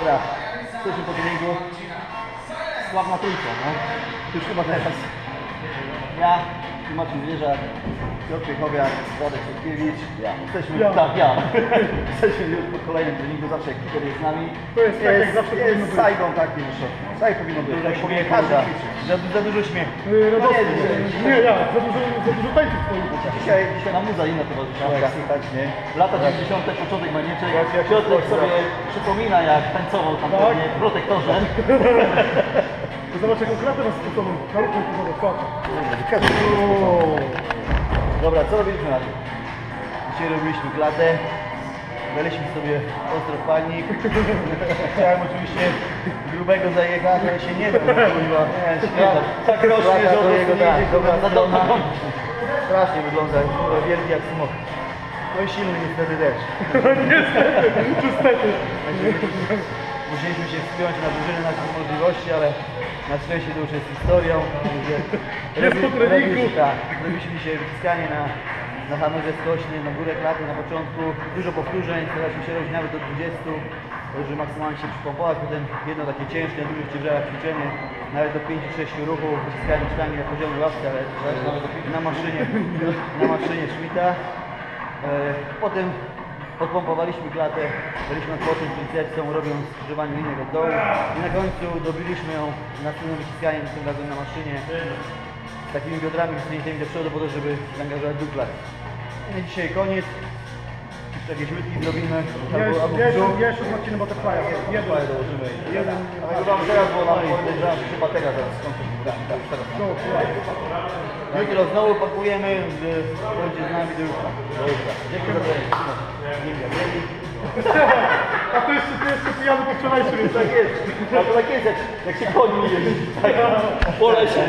Dobra, jesteśmy po treningu. Sławna trójka, no. Już chyba teraz. Ja, tu Marcin Wieżak, Piotr Piechowiak, Radek Sienkiewicz. Ja. Jesteśmy, Ja. tak, ja. Jesteśmy już po kolejnym treningu, zawsze jak jest z nami. To jest tak, jak zawsze powinno Jest być. sajdą taki już. Tak powinno być. Tak powinien każdy ćwiczyć. Za, za dużo śmiechu. Yy, radosny. No nie, nie, Nie, ja, za dużo, za dużo tańców swoich. Dzisiaj, dzisiaj nam muza inna towarzyszyła, jak słychać, nie? Lata 90. początek manieczek. Jak- jak Piotrek się sobie przypomina, jak tańcował tam Tak. pewnie w protektorze. To Zobacz jaką klatę masz sposobem. Na ruchu zobacz, patrz. Dobra, co robiliśmy na tym? Dzisiaj robiliśmy klatę. Daliśmy sobie ostro w palnik. Chciałem oczywiście grubego zajechać, ale się nie da. bo kurwa. Nie, śmieszne. Tak rośnie, że do jego, niego tak, tak. dobra strona. to Strasznie wygląda, kurwa, wielki jak smok. No i silny niestety też. Niestety. Musieliśmy się wspiąć na drużynę naszych możliwości, ale na szczęście to już jest historią. Że Jest po treningu. robiliśmy- Tak, dzisiaj wyciskanie na, na hamerze skośny, na górę klaty na początku. Dużo powtórzeń, staraliśmy się robić nawet do 20, żeby maksymalnie się przypompować. Potem jedno takie ciężkie, na dużych ciężarach ćwiczenie, nawet do 5-6 ruchów, wyciskałem szklanki na poziomie ławki, ale na maszynie, na maszynie Schmidta. E, Potem podpompowaliśmy klatę, daliśmy odpocząć tricepsom, robiąc skrzyżowanie linek od dołu i na końcu dobiliśmy ją następnym wyciskaniem, tym razem na maszynie z takimi biodrami wysuniętymi do przodu po to, żeby zaangażować dół. No i dzisiaj koniec. Jakieś łydki zrobimy Jeszcze, jeszcze, jeszcze z Marcinem Butterfly'a. Jeden. Dołożymy. Jeden. Ale wam teraz, bo nam podejrzewam, że chyba teraz zaraz skończyć. Tak, tak, teraz. No, Jutro znowu pakujemy, że będzie z nami do jutra. Do jutra. Dziękuję za trening. A to jeszcze, to jeszcze pijany po wczorajszym, więc tak jest. A to tak jest, jak, jak się koni jeździ. Tak, po lesie.